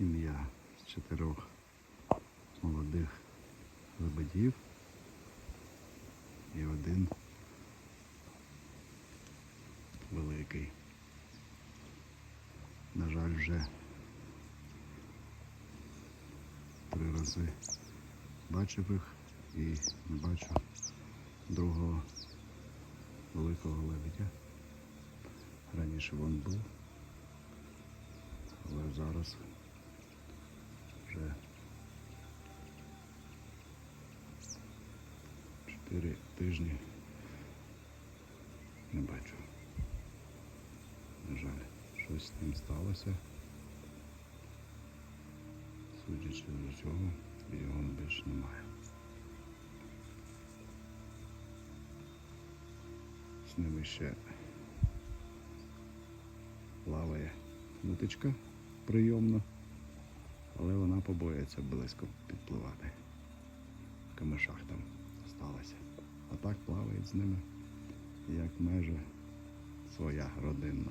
сім'я з чотирьох молодих лебедів і один великий. На жаль, вже три рази бачив їх і не бачу другого великого лебедя. Раніше він був, але зараз вже чотири тижні не бачу. На жаль, щось з ним сталося. Судячи з цього, його більше немає. З ними ще плаває уточка прийомно, але вона побоїться близько підпливати. В камешах там сталося. А так плаває з ними, як майже своя родинна.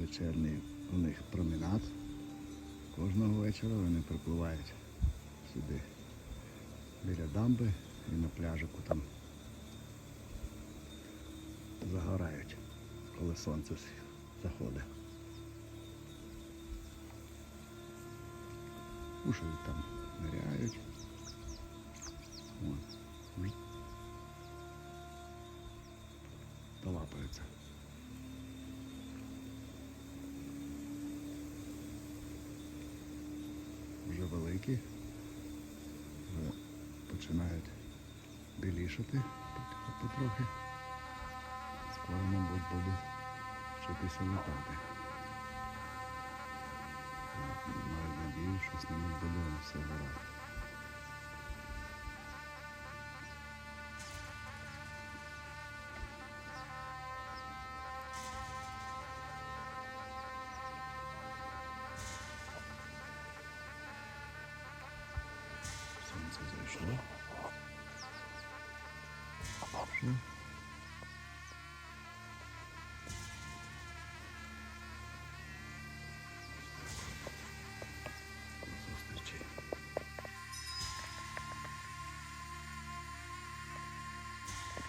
Вечірній у них променад. Кожного вечора вони припливають сюди біля дамби і на пляжику там загорають, коли сонце заходить. Кушають там, ниряють. Вон. Вже великі, вже починають білішати потрохи. Скоро, мабуть, буду вчитися летати. Так, Маю надію, що з ними буде все гаразд. Сонце зайшло. Що?